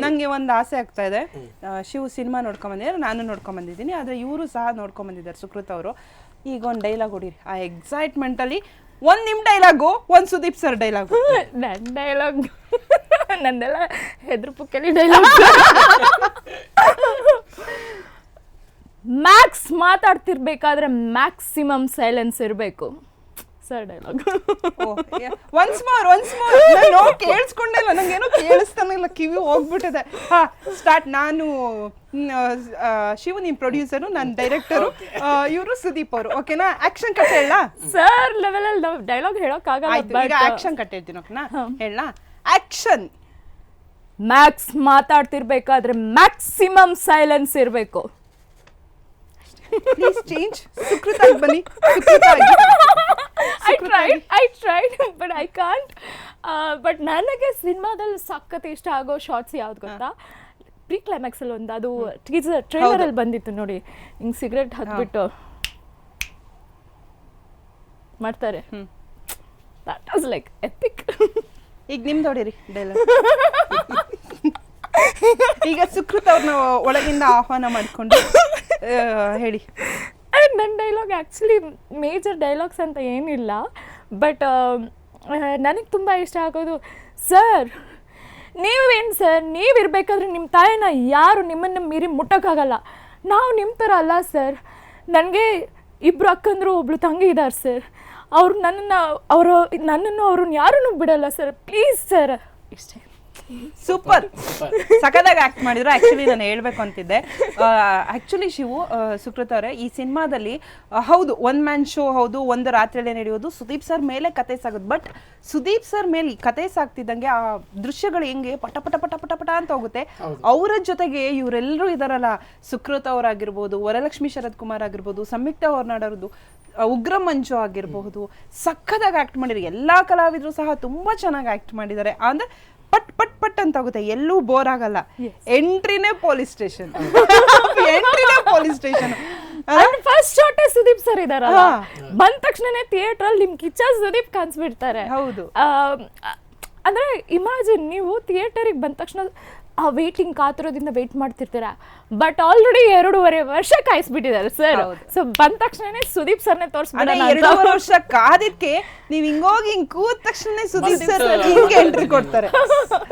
ನಂಗೆ ಒಂದು ಆಸೆ ಆಗ್ತಾ ಇದೆ. ಶಿವ ಸಿನಿಮಾ ನೋಡ್ಕೊಂಡ್ ಬಂದಿದ್ರು ನಾನು ನೋಡ್ಕೊಂಡ್ ಬಂದಿದ್ದೀನಿ ಆದ್ರೆ ಇವರು ಸಹ ನೋಡ್ಕೊಂಡ್ ಬಂದಿದ್ದಾರೆ ಸುಕೃತ್ ಅವರು. ಈಗ ಒಂದು ಡೈಲಾಗ್ ಹೊಡೀರಿ. ಆ ಎಕ್ಸೈಟ್ಮೆಂಟ್ ಅಲ್ಲಿ ಒಂದ್ ನಿಮ್ ಡೈಲಾಗು ಒಂದ್ ಸುದೀಪ್ ಸರ್ ಡೈಲಾಗ್ ನನ್ನ ಡೈಲಾಗ್ ನಂದೆಲ್ಲ ಹೆದ್ರು ಡೈಲಾಗ್ ಮ್ಯಾಕ್ಸ್ ಮಾತಾಡ್ತಿರ್ಬೇಕಾದ್ರೆ ಮ್ಯಾಕ್ಸಿಮಮ್ ಸೈಲೆನ್ಸ್ ಇರಬೇಕು. Sir dialogue once more once more ನಾನು ಕೇಳಿಸ್ಕೊಂಡೆ ಇಲ್ಲ ನಂಗೇನೋ ಕೇಳಿಸ್ತಾನೆ ಇಲ್ಲ ಕಿವಿ ಹೋಗ್ಬಿಟ್ಟಿದೆ. ಹಾ ಸ್ಟಾರ್ಟ್ ನಾನು ಶಿವ ನಿಮ್ ಪ್ರೊಡ್ಯೂಸರು ನಾನು ಡೈರೆಕ್ಟರು ಇವರು ಸುದೀಪ್ ಅವರು. ಓಕೆನಾ ಆಕ್ಷನ್ ಕಟ್ ಹೇಳ ಸರ್ ಲೆವೆಲಲ್ಲಿ ನಾವು ಡೈಲಾಗ್ ಹೇಳೋಕ್ ಆಗಲ್ಲ ಈಗ ಆಕ್ಷನ್ ಕಟ್ ಹೇಳ್ತೀನಿ ಓಕೆನಾ ಹೇಳ ಆಕ್ಷನ್ ಮ್ಯಾಕ್ಸ್ ಮಾತಾಡ್ತಿರ್ಬೇಕಾದ್ರೆ ಮ್ಯಾಕ್ಸಿಮಮ್ ಸೈಲೆನ್ಸ್ ಇರಬೇಕು. ಪ್ಲೀಸ್ ಚೇಂಜ್ ಸುಕೃತ ಬನ್ನಿ. ಸುಕೃತಾಗಿ I tried I tried but I can't but ನನಗೆ ಸಿನಿಮಾದಲ್ಲಿ ಸಖತ್ ಇಷ್ಟ ಆಗೋ ಶಾರ್ಟ್ಸ್ ಯಾವ್ದು ಗೊತ್ತಾ? ಪ್ರೀ ಕ್ಲೈಮ್ಯಾಕ್ಸ್ ಅಲ್ಲಿ ಒಂದು ಅದು ಟೀಸರ್ ಟ್ರೇಲರ್ ಅಲ್ಲಿ ಬಂದಿತ್ತು ನೋಡಿ. ಹಿಂಗ್ ಸಿಗರೆಟ್ ಹತ್ಬಿಟ್ಟು ಮಾಡ್ತಾರೆ. ದಟ್ ವಾಸ್ ಲೈಕ್ ಎಪಿಕ್ ಈಗ ನಿಮ್ದು ಹೊಡೀರಿ ಡೈಲಾಗ್ ಈಗ ಸುಕೃತ್ ಅವ್ರನ್ನ ಒಳಗಿಂದ ಆಹ್ವಾನ ಮಾಡಿಕೊಂಡು ಹೇಳಿ. ನನ್ನ ಡೈಲಾಗ್ ಆ್ಯಕ್ಚುಲಿ ಮೇಜರ್ ಡೈಲಾಗ್ಸ್ ಅಂತ ಏನಿಲ್ಲ ಬಟ್ ನನಗೆ ತುಂಬ ಇಷ್ಟ ಆಗೋದು, ಸರ್, ನೀವೇನು ಸರ್ ನೀವು ಇರಬೇಕಾದ್ರೆ ನಿಮ್ಮ ತಾಯಿನ ಯಾರು ನಿಮ್ಮನ್ನು ಮೀರಿ ಮುಟ್ಟೋಕ್ಕಾಗಲ್ಲ. ನಾವು ನಿಮ್ಮ ಥರ ಅಲ್ಲ ಸರ್. ನನಗೆ ಇಬ್ಬರು ಅಕ್ಕಂದರು ಒಬ್ಳು ತಂಗಿ ಇದ್ದಾರೆ ಸರ್. ಅವ್ರು ನನ್ನನ್ನು, ಅವರು, ನನ್ನನ್ನು ಅವ್ರನ್ನ ಯಾರನ್ನೂ ಬಿಡಲ್ಲ ಸರ್. Please sir. ಇಷ್ಟೇ. ಸೂಪರ್ ಸಖತ್ತಾಗಿ ಆಕ್ಟ್ ಮಾಡಿದ್ರು. ಆಕ್ಚುಲಿ ನಾನು ಹೇಳ್ಬೇಕು ಅಂತಿದ್ದೆ. ಆಕ್ಚುಲಿ ಶಿವು ಸುಕೃತ ಅವರೇ ಈ ಸಿನಿಮಾದಲ್ಲಿ ಹೌದು ಒನ್ ಮ್ಯಾನ್ ಶೋ ಹೌದು ಒಂದು ರಾತ್ರಿಯಲ್ಲೇ ನಡೆಯೋದು ಸುದೀಪ್ ಸರ್ ಮೇಲೆ ಕತೆ ಸಾಗೋದು ಬಟ್ ಸುದೀಪ್ ಸರ್ ಮೇಲೆ ಕತೆ ಸಾಗ್ತಿದ್ದಂಗೆ ಆ ದೃಶ್ಯಗಳು ಹೆಂಗೆ ಪಟ ಪಟ ಪಟ ಪಟ ಪಟ ಅಂತ ಹೋಗುತ್ತೆ. ಅವರ ಜೊತೆಗೆ ಇವರೆಲ್ಲರೂ ಇದಾರಲ್ಲ ಸುಕೃತ ಅವರಾಗಿರ್ಬೋದು ವರಲಕ್ಷ್ಮಿ ಶರತ್ ಕುಮಾರ್ ಆಗಿರ್ಬೋದು ಸಂಯುಕ್ತ ಹೊರನಾಡೋದು ಉಗ್ರ ಮಂಜು ಆಗಿರಬಹುದು ಸಖತ್ತಾಗಿ ಆಕ್ಟ್ ಮಾಡಿದ್ರು. ಎಲ್ಲಾ ಕಲಾವಿದರು ಸಹ ತುಂಬಾ ಚೆನ್ನಾಗಿ ಆಕ್ಟ್ ಮಾಡಿದ್ದಾರೆ. ಅಂದ್ರೆ ಪಟ್ ಪಟ್ ಪಟ್ ಅಂತ ಆಗುತ್ತೆ ಎಲ್ಲೂ ಬೋರ್ ಆಗಲ್ಲ. ಎಂಟ್ರಿನೇ ಪೊಲೀಸ್ ಸ್ಟೇಷನ್ ಎಂಟ್ರಿನೇ ಪೊಲೀಸ್ ಸ್ಟೇಷನ್ ಫಸ್ಟ್ ಶಾಟೇ ಸುದೀಪ್ ಸರ್ ಇದಾರಲ್ಲ? ಬಂದ ತಕ್ಷಣನೇ ಥಿಯೇಟರ್ ಅಲ್ಲಿ ನಿಮ್ ಕಿಚ್ಚ ಸುದೀಪ್ ಕಾಣಿಸ್ಬಿಡ್ತಾರೆ. ಹೌದು. ಅಂದ್ರೆ ಇಮ್ಯಾಜಿನ್ ನೀವು ಥಿಯೇಟರಿಗೆ ಬಂದ ತಕ್ಷಣ ಆ ವೇಟಿಂಗ್ ಕಾತಿರೋದಿಂದ ವೇಟ್ ಮಾಡ್ತಿರ್ತೀರಾ? ಬಟ್ ಆಲ್ರೆಡಿ ಎರಡೂವರೆ ವರ್ಷ ಕಾಯಿಸ್ಬಿಟ್ಟಿದ್ದಾರೆ ಸರ್. ಸೊ ಬಂದ ತಕ್ಷಣನೇ ಸುದೀಪ್ ಸರ್ನೇ ನೇ ತೋರಿಸ್ಬಿಡೋಣ ಎರಡೂವರೆ ವರ್ಷ ಕಾದಿದ್ಕೆ ನೀವ್ ಹಿಂಗೋಗಿ ಹಿಂಗ್ ಕೂದ ತಕ್ಷಣ ಸುದೀಪ್ ಸರ್ ಹಿಂಗೆ ಎಂಟ್ರಿ ಕೊಡ್ತಾರೆ.